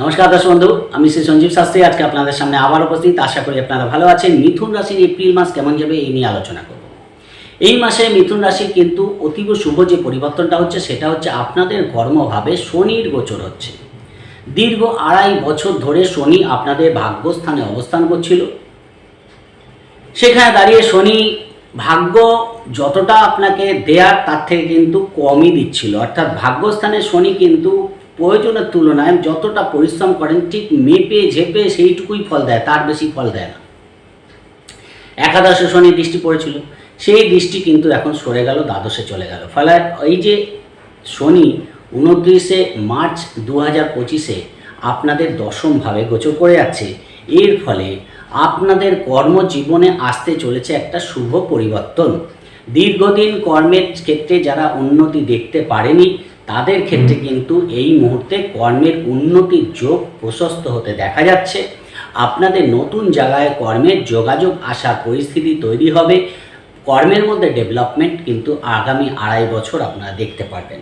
নমস্কার দর্শক বন্ধু, আমি শ্রী সঞ্জীব শাস্ত্রী। আজকে আপনাদের সামনে আবার উপস্থিত। আশা করি আপনারা ভালো আছেন। মিথুন রাশির এপ্রিল মাস কেমন যাবে এই নিয়ে আলোচনা করব। এই মাসে মিথুন রাশির কিন্তু অতীব শুভ যে পরিবর্তনটা হচ্ছে, সেটা হচ্ছে আপনাদের কর্মভাবে শনির গোচর হচ্ছে। দীর্ঘ আড়াই বছর ধরে শনি আপনাদের ভাগ্যস্থানে অবস্থান করছিল। সেখানে দাঁড়িয়ে শনি ভাগ্য যতটা আপনাকে দেয়ার, তার থেকে কিন্তু কমই দিচ্ছিল। অর্থাৎ ভাগ্যস্থানে শনি কিন্তু প্রয়োজনের তুলনায় যতটা পরিশ্রম করেন, ঠিক মেপে, ঝেপে সেইটুকুই ফল দেয়, তার বেশি ফল দেয় না। একাদশে শনি দৃষ্টি পড়েছিল, সেই দৃষ্টি কিন্তু এখন সরে গেল, দ্বাদশে চলে গেল। ফলে এই যে শনি উনত্রিশে মার্চ দু হাজার পঁচিশে আপনাদের দশমভাবে গোচর করে যাচ্ছে, এর ফলে আপনাদের কর্মজীবনে আসতে চলেছে একটা শুভ পরিবর্তন। দীর্ঘদিন কর্মের ক্ষেত্রে যারা উন্নতি দেখতে পারেনি তাদের ক্ষেত্রে কিন্তু এই মুহূর্তে কর্মের উন্নতির যোগ প্রশস্ত হতে দেখা যাচ্ছে। আপনাদের নতুন জায়গায় কর্মের যোগাযোগ আসার পরিস্থিতি তৈরি হবে। কর্মের মধ্যে ডেভেলপমেন্ট কিন্তু আগামী আড়াই বছর আপনারা দেখতে পারবেন।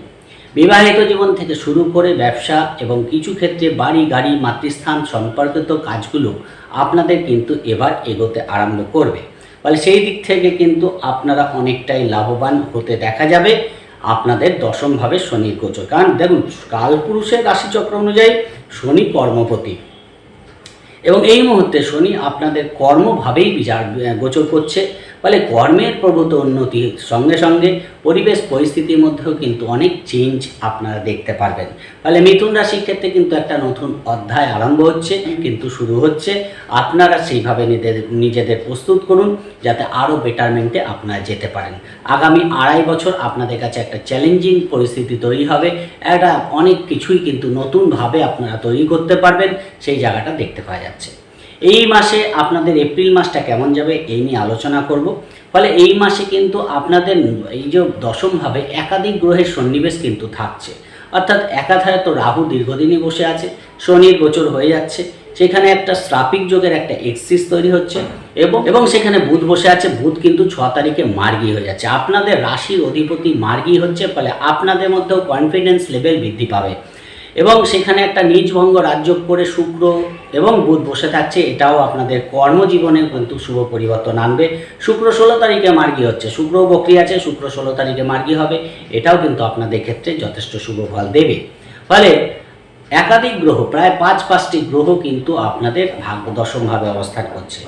বিবাহিত জীবন থেকে শুরু করে ব্যবসা এবং কিছু ক্ষেত্রে বাড়ি গাড়ি মাতৃস্থান সম্পর্কিত কাজগুলো আপনাদের কিন্তু এবার এগোতে আরম্ভ করবে। ফলে সেই দিক থেকে কিন্তু আপনারা অনেকটাই লাভবান হতে দেখা যাবে। আপনাদের দশমভাবে শনির গোচর। কারণ দেখুন কালপুরুষের রাশিচক্র অনুযায়ী শনি কর্মপতি। এবং এই মুহূর্তে শনি আপনাদের কর্মভাবেই বিচার গোচর করছে। ফলে কর্মের প্রভূত উন্নতির সঙ্গে সঙ্গে পরিবেশ পরিস্থিতির মধ্যেও কিন্তু অনেক চেঞ্জ আপনারা দেখতে পারবেন। ফলে মিথুন রাশির ক্ষেত্রে কিন্তু একটা নতুন অধ্যায় আরম্ভ হচ্ছে কিন্তু শুরু হচ্ছে। আপনারা সেইভাবে নিজেদের নিজেদের প্রস্তুত করুন যাতে আরও বেটারমেন্টে আপনারা যেতে পারেন। আগামী আড়াই বছর আপনাদের কাছে একটা চ্যালেঞ্জিং পরিস্থিতি তৈরি হবে। একটা অনেক কিছুই কিন্তু নতুনভাবে আপনারা তৈরি করতে পারবেন সেই জায়গাটা দেখতে পাওয়া যাচ্ছে। এই মাসে আপনাদের এপ্রিল মাসটা কেমন যাবে এই নিয়ে আলোচনা করব। ফলে এই মাসে কিন্তু আপনাদের এই যে দশমভাবে একাধিক গ্রহের সন্নিবেশ কিন্তু থাকছে। অর্থাৎ একাধারে তো রাহু দীর্ঘদিনই বসে আছে, শনির গোচর হয়ে যাচ্ছে, সেখানে একটা শ্রাপিক যোগের একটা এক্সিস তৈরি হচ্ছে এবং এবং সেখানে বুধ বসে আছে, বুধ কিন্তু ছ তারিখে মার্গি হয়ে যাচ্ছে। আপনাদের রাশির অধিপতি মার্গি হচ্ছে, ফলে আপনাদের মধ্যেও কনফিডেন্স লেভেল বৃদ্ধি পাবে। এবং সেখানে একটা নিজভঙ্গ রাজ্য করে শুক্র এবং বুধ বসে থাকছে, এটাও আপনাদের কর্মজীবনে কিন্তু শুভ পরিবর্তন আনবে। শুক্র ষোলো তারিখে মার্গি হচ্ছে শুক্র বক্রি আছে, শুক্র ষোলো তারিখে মার্গি হবে, এটাও কিন্তু আপনাদের ক্ষেত্রে যথেষ্ট শুভ ফল দেবে। ফলে একাধিক গ্রহ, প্রায় পাঁচ পাঁচটি গ্রহ কিন্তু আপনাদের ভাগ্য দশমভাবে অবস্থান করছে।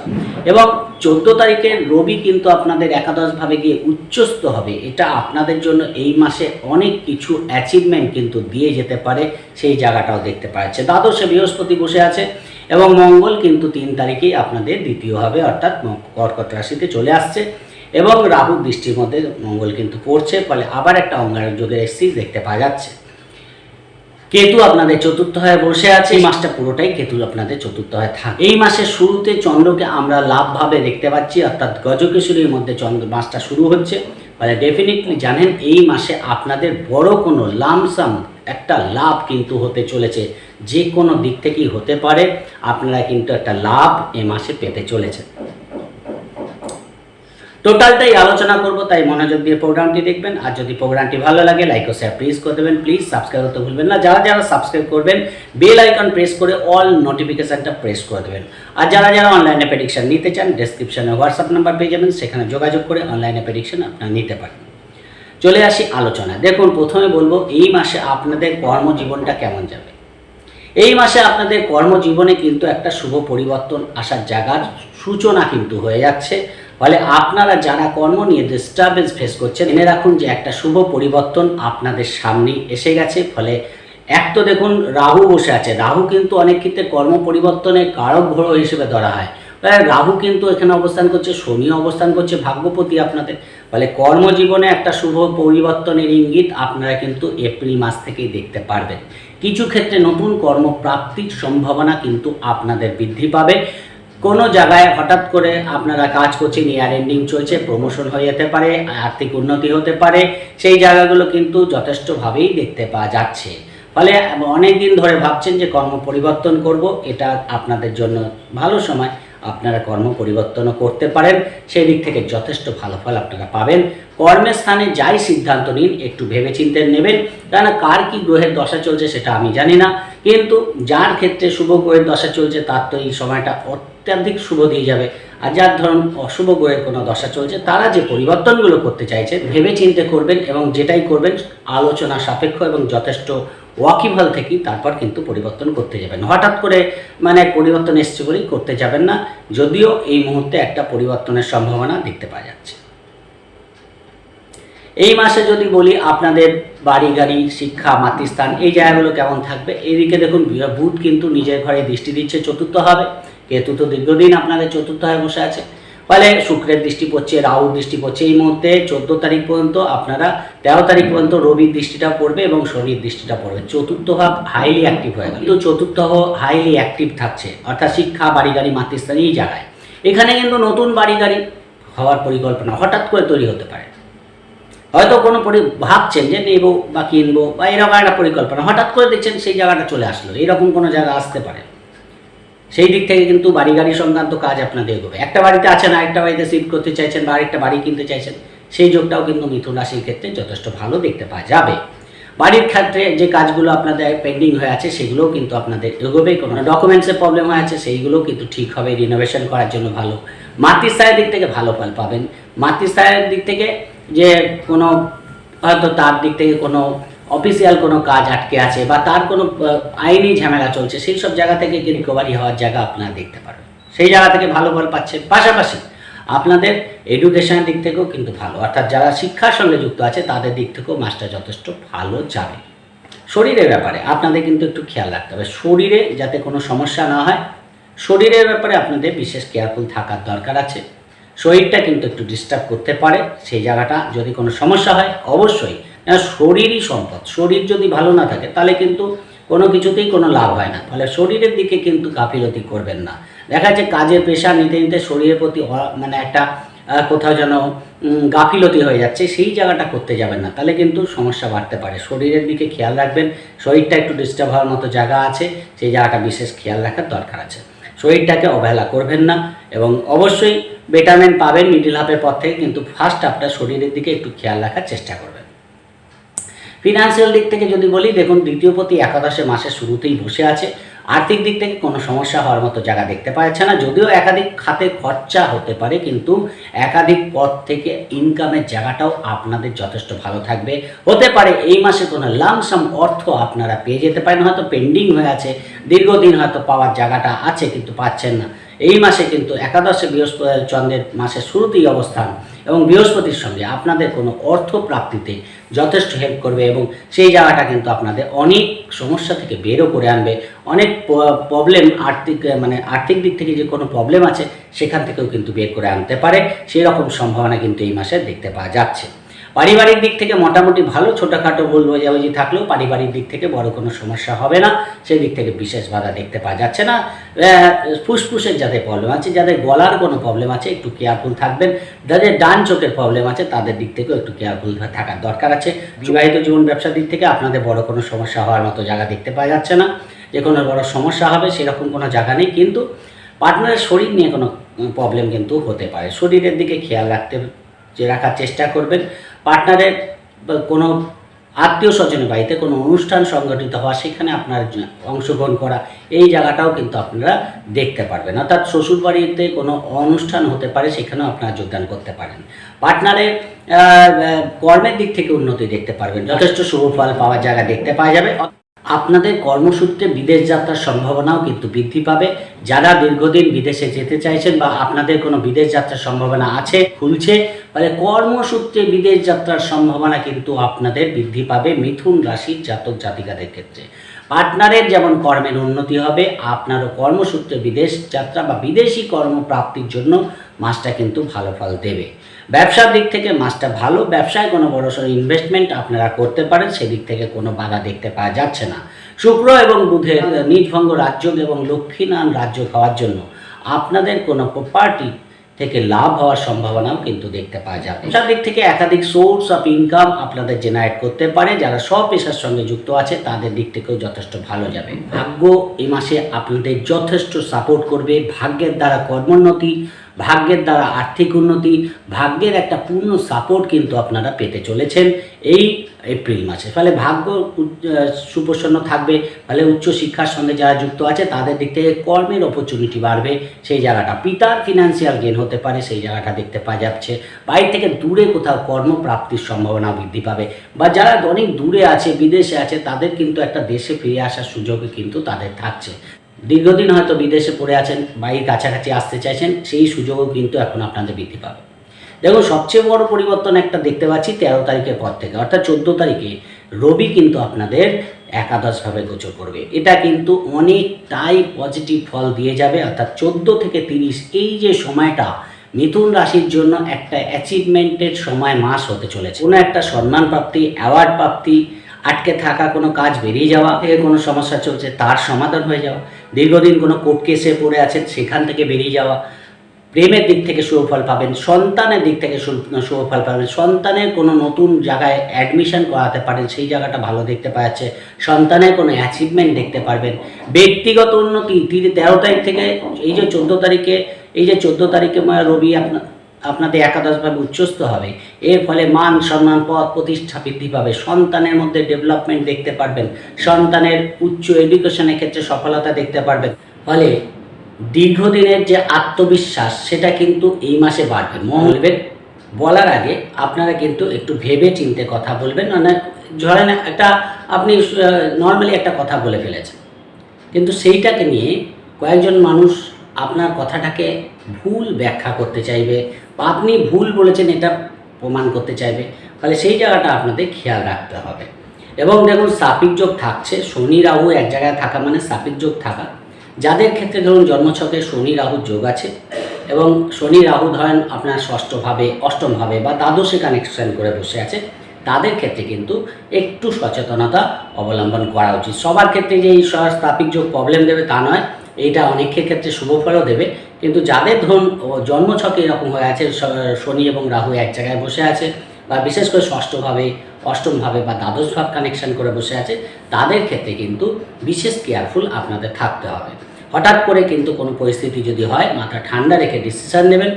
এবং চোদ্দ তারিখের রবি কিন্তু আপনাদের একাদশভাবে গিয়ে উচ্চস্ত হবে। এটা আপনাদের জন্য এই মাসে অনেক কিছু অ্যাচিভমেন্ট কিন্তু দিয়ে যেতে পারে, সেই জায়গাটাও দেখতে পাচ্ছে দ্বাদশে বৃহস্পতি বসে আছে এবং মঙ্গল কিন্তু তিন তারিখেই আপনাদের দ্বিতীয় হবে অর্থাৎ কর্কট রাশিতে চলে আসছে এবং রাহু দৃষ্টির মধ্যে মঙ্গল কিন্তু পড়ছে, ফলে আবার একটা অঙ্গারক যোগের এসছি দেখতে পাওয়া যাচ্ছে। কেতু আপনাদের চতুর্থ হয়ে বসে আছে। এই মাসটা পুরোটাই কেতু আপনাদের চতুর্থ হয়ে থাকে। এই মাসের শুরুতে চন্দ্রকে আমরা লাভভাবে দেখতে পাচ্ছি, অর্থাৎ গজকেশরীর মধ্যে চন্দ্র মাসটা শুরু হচ্ছে। ফলে ডেফিনেটলি জানেন, এই মাসে আপনাদের বড় কোনো লামসাম একটা লাভ কিন্তু হতে চলেছে। যে কোনো দিক থেকেই হতে পারে। আপনারা কিন্তু একটা লাভ এ মাসে পেতে চলেছেন। টোটালটাই আলোচনা করব, তাই মনোযোগ দিয়ে প্রোগ্রামটি দেখবেন। আর যদি প্রোগ্রামটি ভালো লাগে লাইক ও শেয়ার প্লিজ করে দেবেন। প্লিজ সাবস্ক্রাইব করতে ভুলবেন না। যারা যারা সাবস্ক্রাইব করবেন বেল আইকন প্রেস করে অল নোটিফিকেশনটা প্রেস করে দেবেন। আর যারা যারা অনলাইনে প্রেডিকশন নিতে চান ডেসক্রিপশনে হোয়াটসঅ্যাপ নাম্বার পেয়ে যাবেন। সেখানে যোগাযোগ করে অনলাইনে প্রেডিকশন আপনারা নিতে পারেন। চলে আসি আলোচনায় দেখুন, প্রথমে বলব, এই মাসে আপনাদের কর্মজীবনটা কেমন যাবে? এই মাসে আপনাদের কর্মজীবনে কিন্তু একটা শুভ পরিবর্তন আসার জায়গার সূচনা কিন্তু হয়ে যাচ্ছে। ফলে আপনারা যারা কর্ম নিয়ে ডিস্টারবেন্স ফেস করছেন, জেনে রাখুন যে একটা শুভ পরিবর্তন আপনাদের সামনেই এসে গেছে। ফলে এক তো দেখুন, রাহু বসে আছে। রাহু কিন্তু অনেক ক্ষেত্রে কর্ম পরিবর্তনের কারক গ্রহ হিসেবে ধরা হয়। রাহু কিন্তু এখানে অবস্থান করছে শনি অবস্থান করছে, ভাগ্যপতি আপনাদের। ফলে কর্মজীবনে একটা শুভ পরিবর্তনের ইঙ্গিত আপনারা কিন্তু এপ্রিল মাস থেকেই দেখতে পারবেন। কিছু ক্ষেত্রে নতুন কর্মপ্রাপ্তির সম্ভাবনা কিন্তু আপনাদের বৃদ্ধি পাবে। কোনো জায়গায় হঠাৎ করে আপনারা কাজ করছেন, ইয়ার এন্ডিং চলছে প্রমোশন হয়ে যেতে পারে, আর্থিক উন্নতি হতে পারে, সেই জায়গাগুলো কিন্তু যথেষ্টভাবেই দেখতে পাওয়া যাচ্ছে। ফলে অনেক দিন ধরে ভাবছেন যে কর্ম পরিবর্তন করব, এটা আপনাদের জন্য ভালো সময়। আপনারা কর্ম পরিবর্তনও করতে পারেন। সেই দিক থেকে যথেষ্ট ভালো ফল আপনারা পাবেন। কর্মের স্থানে যাই সিদ্ধান্ত নিন, একটু ভেবে ভেবেচিন্তে নেবেন। কেন কার কি গ্রহের দশা চলছে সেটা আমি জানি না। কিন্তু যার ক্ষেত্রে শুভ গ্রহের দশা চলছে, তার তো এই সময়টা অত্যাধিক শুভ দিয়ে যাবে। আর যার ধরুন অশুভ গ্রহের কোনো দশা চলছে, তারা যে পরিবর্তনগুলো করতে চাইছে ভেবে চিন্তে করবেন এবং যেটাই করবেন, আলোচনা সাপেক্ষ এবং যথেষ্ট ওয়াকিবল থেকেই তারপর কিন্তু পরিবর্তন করতে যাবেন। হঠাৎ করে মানে পরিবর্তন এসছে বলেই করতে যাবেন না, যদিও এই মুহূর্তে একটা পরিবর্তনের সম্ভাবনা দেখতে পাওয়া যাচ্ছে। এই মাসে যদি বলি আপনাদের বাড়ি, গাড়ি, শিক্ষা, মাতৃস্থান, এই জায়গাগুলো কেমন থাকবে? এইদিকে দেখুন, বুধ কিন্তু নিজের ঘরে দৃষ্টি দিচ্ছে, চতুর্থ হবে। কেতু তো দীর্ঘদিন আপনাদের চতুর্থ হয়ে বসে আছে। ফলে শুক্রের দৃষ্টি পড়ছে, রাহুর দৃষ্টি পড়ছে। এই মুহূর্তে চোদ্দ তারিখ পর্যন্ত আপনারা তেরো তারিখ পর্যন্ত রবির দৃষ্টিটা পড়বে এবং শনির দৃষ্টিটা পড়বে। চতুর্থ ভাব হাইলি অ্যাক্টিভ হয়ে গেল। কিন্তু চতুর্থ হাইলি অ্যাক্টিভ থাকছে। অর্থাৎ শিক্ষা, বাড়ি গাড়ি, মাতৃস্থান এই জায়গায়। এখানে কিন্তু নতুন বাড়ি গাড়ি হওয়ার পরিকল্পনা হঠাৎ করে তৈরি হতে পারে। হয়তো কোনো ভাবছেন যে নেব বা কিনবো বা এরকম একটা পরিকল্পনা। হঠাৎ করে দেখছেন সেই জায়গাটা চলে আসলো। এরকম কোনো জায়গা আসতে পারে। সেই দিক থেকে কিন্তু বাড়ি গাড়ি সংক্রান্ত কাজ আপনাদের এগোবে। একটা বাড়িতে আছেন, আরেকটা বাড়িতে শিফট করতে চাইছেন বা আরেকটা বাড়ি কিনতে চাইছেন, সেই যোগটাও কিন্তু মিথুন রাশির ক্ষেত্রে যথেষ্ট ভালো দেখতে পাওয়া যাবে। বাড়ির ক্ষেত্রে যে কাজগুলো আপনাদের পেন্ডিং হয়ে আছে, সেগুলোও কিন্তু আপনাদের এগোবে। কোনো ডকুমেন্টসের প্রবলেম হয়ে আছে, সেইগুলোও কিন্তু ঠিক হবে। রিনোভেশন করার জন্য ভালো। মাতৃস্থায়ের দিক থেকে ভালো ফল পাবেন। মাতৃস্থায়ের দিক থেকে যে কোনো, হয়তো তার দিক থেকে কোনো অফিসিয়াল কোনো কাজ আটকে আছে বা তার কোনো আইনি ঝামেলা চলছে, সেই সব জায়গা থেকে কি রিকভারি হওয়ার জায়গা আপনারা দেখতে পারবেন সেই জায়গা থেকে ভালো ফল পাচ্ছেন। পাশাপাশি আপনাদের এডুকেশনের দিক থেকেও কিন্তু ভালো। অর্থাৎ যারা শিক্ষার সঙ্গে যুক্ত আছে, তাদের দিক থেকেও মাসটা যথেষ্ট ভালো যাবে। শরীরের ব্যাপারে আপনাদের কিন্তু একটু খেয়াল রাখতে হবে। শরীরে যাতে কোনো সমস্যা না হয়, শরীরের ব্যাপারে আপনাদের বিশেষ কেয়ারফুল থাকার দরকার আছে। শরীরটা কিন্তু একটু ডিস্টার্ব করতে পারে। সেই জায়গাটা যদি কোনো সমস্যা হয়, অবশ্যই শরীরই সম্পদ। শরীর যদি ভালো না থাকে, তাহলে কিন্তু কোনো কিছুতেই কোনো লাভ হয় না। ফলে শরীরের দিকে কিন্তু গাফিলতি করবেন না। দেখা যাচ্ছে কাজের পেশা নিতে নিতে শরীরের প্রতি মানে একটা কোথাও যেন গাফিলতি হয়ে যাচ্ছে, সেই জায়গাটা করতে যাবেন না। তাহলে কিন্তু সমস্যা বাড়তে পারে। শরীরের দিকে খেয়াল রাখবেন। শরীরটা একটু ডিস্টার্ব হওয়ার মতো জায়গা আছে, সেই জায়গাটা বিশেষ খেয়াল রাখার দরকার আছে। শরীরটাকে অবহেলা করবেন না এবং অবশ্যই ভিটামিন পাবেন মিডিল হাফের পর থেকে, কিন্তু ফার্স্ট আপনার শরীরের দিকে একটু খেয়াল রাখার চেষ্টা করবেন। ফিনান্সিয়াল দিক থেকে যদি বলি, দেখুন, দ্বিতীয় প্রতি একাদশে মাসের শুরুতেই বসে আছে। আর্থিক দিক থেকে কোনো সমস্যা হওয়ার মতো জায়গা দেখতে পাচ্ছে না। যদিও একাধিক খাতে খরচা হতে পারে, কিন্তু একাধিক পথ থেকে ইনকামের জায়গাটাও আপনাদের যথেষ্ট ভালো থাকবে। হতে পারে এই মাসে কোনো লামসাম অর্থ আপনারা পেয়ে যেতে পারেন। হয়তো পেন্ডিং হয়ে আছে, দীর্ঘদিন হয়তো পাওয়ার জায়গাটা আছে, কিন্তু পাচ্ছেন না। এই মাসে কিন্তু একাদশে বৃহস্পতি চন্দ্রের মাসের শুরুতেই অবস্থান এবং বৃহস্পতির সঙ্গে আপনাদের কোনো অর্থ প্রাপ্তিতে যথেষ্ট হেল্প করবে এবং সেই জায়গাটা কিন্তু আপনাদের অনেক সমস্যা থেকে বেরও করে আনবে। অনেক প্রবলেম আর্থিক মানে আর্থিক দিক থেকে যে কোনো প্রবলেম আছে, সেখান থেকেও কিন্তু বের করে আনতে পারে। সেই রকম সম্ভাবনা কিন্তু এই মাসে দেখতে পাওয়া যাচ্ছে। পারিবারিক দিক থেকে মোটামুটি ভালো, ছোটোখাটো ভুল বোঝাবুঝি থাকলেও পারিবারিক দিক থেকে বড় কোনো সমস্যা হবে না। সেই দিক থেকে বিশেষ বাধা দেখতে পাওয়া যাচ্ছে না। ফুসফুসের যাদের প্রবলেম আছে, যাদের গলার কোনো প্রবলেম আছে, একটু কেয়ারফুল থাকবেন। যাদের ডান চোখের প্রবলেম আছে, তাদের দিক থেকেও একটু কেয়ারফুল থাকার দরকার আছে। বিবাহিত জীবন ব্যবসার দিক থেকে আপনাদের বড় কোনো সমস্যা হওয়ার মতো জায়গা দেখতে পাওয়া যাচ্ছে না। যে কোনো বড় সমস্যা হবে, সেরকম কোনো জায়গা নেই। কিন্তু পার্টনারের শরীর নিয়ে কোনো প্রবলেম কিন্তু হতে পারে। শরীরের দিকে খেয়াল রাখতে রাখার চেষ্টা করবেন। পার্টনারের কোনো আত্মীয় স্বজনের বাড়িতে কোনো অনুষ্ঠান সংগঠিত হওয়া, সেখানে আপনার অংশগ্রহণ করা, এই জায়গাটাও কিন্তু আপনারা দেখতে পারবেন। অর্থাৎ শ্বশুর বাড়িতে কোনো অনুষ্ঠান হতে পারে, সেখানেও আপনারা যোগদান করতে পারেন। পার্টনারের কর্মের দিক থেকে উন্নতি দেখতে পারবেন। যথেষ্ট শুভ ফল পাওয়ার জায়গা দেখতে পাওয়া যাবে। আপনাদের কর্মসূত্রে বিদেশ যাত্রার সম্ভাবনাও কিন্তু বৃদ্ধি পাবে। যারা দীর্ঘদিন বিদেশে যেতে চাইছেন বা আপনাদের কোনো বিদেশ যাত্রার সম্ভাবনা আছে, খুলছে ফলে কর্মসূত্রে বিদেশ যাত্রার সম্ভাবনা কিন্তু আপনাদের বৃদ্ধি পাবে মিথুন রাশির জাতক জাতিকাদের ক্ষেত্রে। পার্টনারের যেমন কর্মের উন্নতি হবে আপনারও কর্মসূত্রে বিদেশ যাত্রা বা বিদেশি কর্মপ্রাপ্তির জন্য মাসটা কিন্তু ভালো ফল দেবে। ব্যবসার দিক থেকে মাসটা ভালো ব্যবসায় কোনো বড়সড় ইনভেস্টমেন্ট আপনারা করতে পারেন সেদিক থেকে কোনো বাধা দেখতে পাওয়া যাচ্ছে না। শুক্র এবং বুধের নিজভঙ্গ রাজ্য এবং লক্ষ্মীনারায়ণ রাজ্য খাওয়ার জন্য আপনাদের কোনো প্রপার্টি থেকে লাভ হওয়ার সম্ভাবনাও কিন্তু দেখতে পাওয়া যাবে সব দিক থেকে একাধিক সোর্স অফ ইনকাম আপনাদের জেনারেট করতে পারে। যারা সব পেশার সঙ্গে যুক্ত আছে, তাদের দিক থেকেও যথেষ্ট ভালো যাবে। ভাগ্য এ মাসে আপনাদের যথেষ্ট সাপোর্ট করবে। ভাগ্যের দ্বারা কর্মোন্নতি ভাগ্যের দ্বারা আর্থিক উন্নতি, ভাগ্যের একটা পূর্ণ সাপোর্ট কিন্তু আপনারা পেতে চলেছেন এই এপ্রিল মাসে। ফলে ভাগ্য সুপ্রসন্ন থাকবে, ফলে উচ্চশিক্ষার সঙ্গে যারা যুক্ত আছে, তাদের দিক থেকে কর্মের অপরচুনিটি বাড়বে। সেই জায়গাটা পিতার ফিনান্সিয়াল গেন হতে পারে, সেই জায়গাটা দেখতে পাওয়া যাচ্ছে। বাইরে থেকে দূরে কোথাও কর্মপ্রাপ্তির সম্ভাবনা বৃদ্ধি পাবে। বা যারা অনেক দূরে আছে, বিদেশে আছে, তাদের কিন্তু একটা দেশে ফিরে আসার সুযোগও কিন্তু তাদের থাকছে। দীর্ঘদিন হয়তো বিদেশে পড়ে আছেন, বাড়ির কাছাকাছি আসতে চাইছেন, সেই সুযোগও কিন্তু এখন আপনাদের বৃদ্ধি পাবে। দেখুন, সবচেয়ে বড় পরিবর্তন একটা দেখতে পাচ্ছি তেরো তারিখের পর থেকে, অর্থাৎ চোদ্দ তারিখে রবি কিন্তু আপনাদের একাদশভাবে গোচর করবে। এটা কিন্তু অনেকটাই পজিটিভ ফল দিয়ে যাবে, অর্থাৎ চোদ্দ থেকে তিরিশ, এই যে সময়টা মিথুন রাশির জন্য একটা অ্যাচিভমেন্টের সময় মাস হতে চলেছে। কোনো একটা সম্মান প্রাপ্তি অ্যাওয়ার্ড প্রাপ্তি আটকে থাকা, কোনো কাজ বেরিয়ে যাওয়া থেকে কোনো সমস্যা চলছে, তার সমাধান হয়ে যাওয়া। দীর্ঘদিন কোনো কোর্ট কেসে পড়ে আছেন, সেখান থেকে বেরিয়ে যাওয়া। প্রেমের দিক থেকে সুফল পাবেন, সন্তানের দিক থেকে সুফল পাবেন। সন্তানের কোনো নতুন জায়গায় অ্যাডমিশন করাতে পারেন, সেই জায়গাটা ভালো দেখতে পাওয়া যাচ্ছে সন্তানের কোনো অ্যাচিভমেন্ট দেখতে পারবেন। ব্যক্তিগত উন্নতি তেরো তারিখ থেকে, এই যে চোদ্দ তারিখে, এই যে চোদ্দ তারিখে রবি আপনার আপনাদের একাদশভাবে উচ্চস্ত হবে। এর ফলে মান সম্মান, পথ প্রতিষ্ঠা, বৃদ্ধি পাবে। সন্তানের মধ্যে ডেভেলপমেন্ট দেখতে পারবেন। সন্তানের উচ্চ এডুকেশনের ক্ষেত্রে সফলতা দেখতে পারবেন। ফলে দীর্ঘদিনের যে আত্মবিশ্বাস, সেটা কিন্তু এই মাসে বাড়বে। মহলবের বলার আগে আপনারা কিন্তু একটু ভেবে চিনতে কথা বলবেন। মানে ধরেন একটা, আপনি নর্মালি একটা কথা বলে ফেলেছেন। কিন্তু সেইটাকে নিয়ে কয়েকজন মানুষ আপনার কথাটাকে ভুল ব্যাখ্যা করতে চাইবে বা আপনি ভুল বলেছেন এটা প্রমাণ করতে চাইবে, তাহলে সেই জায়গাটা আপনাদের খেয়াল রাখতে হবে। এবং দেখুন, সাপিক যোগ থাকছে, শনি রাহু এক জায়গায় থাকা মানে সাপিক যোগ থাকা। যাদের ক্ষেত্রে ধরুন জন্মছকে শনি রাহুর যোগ আছে এবং শনি রাহু ধরেন আপনার ষষ্ঠভাবে, অষ্টমভাবে বা দ্বাদশে কানেকশন করে বসে আছে, তাদের ক্ষেত্রে কিন্তু একটু সচেতনতা অবলম্বন করা উচিত। সবার ক্ষেত্রে যে এই স্থাপিক যোগ প্রবলেম দেবে তা নয়, এইটা অনেকের ক্ষেত্রে শুভ ফলও দেবে। কিন্তু যাদের ধরুন জন্মছকে এরকম হয়ে আছে শনি এবং রাহু এক জায়গায় বসে আছে, বা বিশেষ করে ষষ্ঠভাবে, অষ্টমভাবে বা দ্বাদশ ভাব কানেকশন করে বসে আছে, তাদের ক্ষেত্রে কিন্তু বিশেষ কেয়ারফুল আপনাদের থাকতে হবে। হঠাৎ করে কিন্তু কোনো পরিস্থিতি যদি হয়, মাথা ঠান্ডা রেখে ডিসিশান নেবেন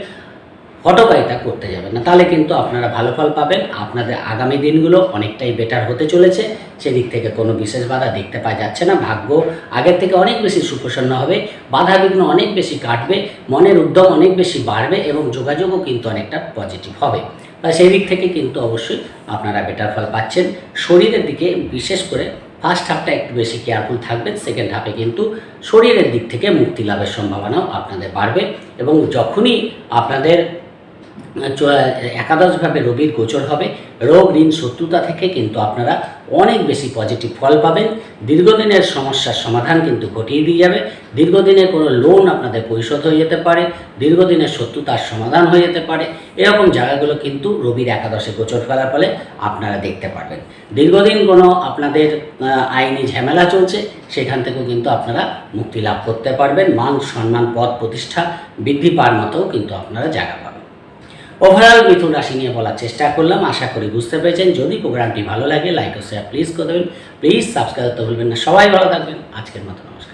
হটকারিতা করতে যাবেন না। তাহলে কিন্তু আপনারা ভালো ফল পাবেন। আপনাদের আগামী দিনগুলো অনেকটাই বেটার হতে চলেছে। সেদিক থেকে কোনো বিশেষ বাধা দেখতে পাওয়া যাচ্ছে না। ভাগ্য আগের থেকে অনেক বেশি সুপ্রসন্ন হবে। বাধা বিঘ্ন অনেক বেশি কাটবে। মনের উদ্যম অনেক বেশি বাড়বে এবং যোগাযোগও কিন্তু অনেকটা পজিটিভ হবে। বা সেই দিক থেকে কিন্তু অবশ্যই আপনারা বেটার ফল পাচ্ছেন। শরীরের দিকে বিশেষ করে ফার্স্ট হাফটা একটু বেশি কেয়ারফুল থাকবেন। সেকেন্ড হাফে কিন্তু শরীরের দিক থেকে মুক্তি লাভের সম্ভাবনাও আপনাদের বাড়বে এবং যখনই আপনাদের একাদশভাবে রবির গোচর হবে। রোগ ঋণ শত্রুতা থেকে কিন্তু আপনারা অনেক বেশি পজিটিভ ফল পাবেন। দীর্ঘদিনের সমস্যার সমাধান কিন্তু ঘটিয়ে দিয়ে যাবে। দীর্ঘদিনের কোনো লোন আপনাদের পরিশোধ হয়ে যেতে পারে। দীর্ঘদিনের শত্রুতার সমাধান হয়ে যেতে পারে। এরকম জায়গাগুলো কিন্তু রবির একাদশে গোচর ফেলার ফলে আপনারা দেখতে পারবেন। দীর্ঘদিন কোনো আপনাদের আইনি ঝামেলা চলছে, সেখান থেকেও কিন্তু আপনারা মুক্তি লাভ করতে পারবেন। মান, সম্মান, পদ প্রতিষ্ঠা বৃদ্ধি পাওয়ার মতো কিন্তু আপনারা জায়গা পাবেন। ওভারঅল মিথুন রাশি নিয়ে বলার চেষ্টা করলাম। আশা করি বুঝতে পেরেছেন। যদি প্রোগ্রামটি ভালো লাগে লাইক ও শেয়ার প্লিজ করে দেবেন। প্লিজ সাবস্ক্রাইব করতে ভুলবেন না। সবাই ভালো থাকবেন। আজকের মতো নমস্কার।